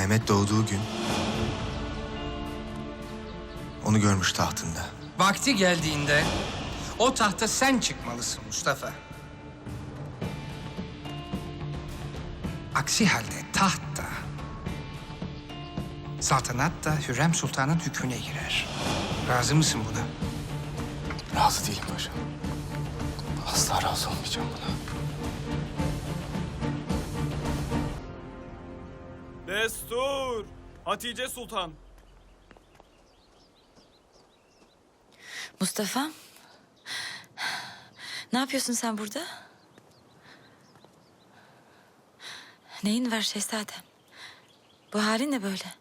Mehmet doğduğu gün onu görmüş tahtında. Vakti geldiğinde o tahta sen çıkmalısın Mustafa. Aksi halde taht da, saltanat da Hürrem Sultan'ın hükmüne girer. Razı mısın buna? Razı değilim paşam. Asla razı olmayacağım buna. Destur! Hatice Sultan! Mustafa. Ne yapıyorsun sen burada? Neyin var şehzadem? Bu halin ne böyle?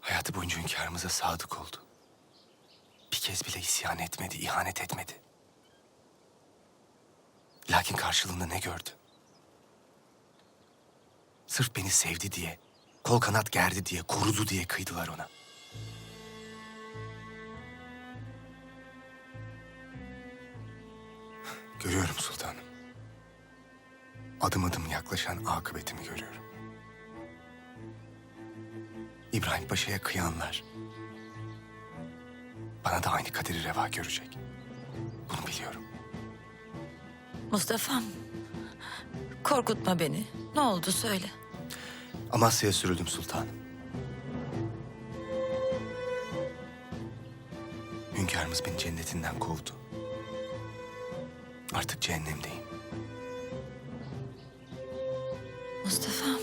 Hayatı boyunca hünkârımıza sadık oldu. Bir kez bile isyan etmedi, ihanet etmedi. Lakin karşılığında ne gördü? Sırf beni sevdi diye, kol kanat gerdi diye, korudu diye kıydılar ona. Görüyorum sultanım. Adım adım yaklaşan akıbetimi görüyorum. İbrahim Paşa'ya kıyanlar bana da aynı kaderi reva görecek. Bunu biliyorum. Mustafa'm. Korkutma beni. Ne oldu söyle. Amasya'ya sürüldüm sultanım. Hünkârımız beni cennetinden kovdu. Artık cehennemdeyim. Mustafa.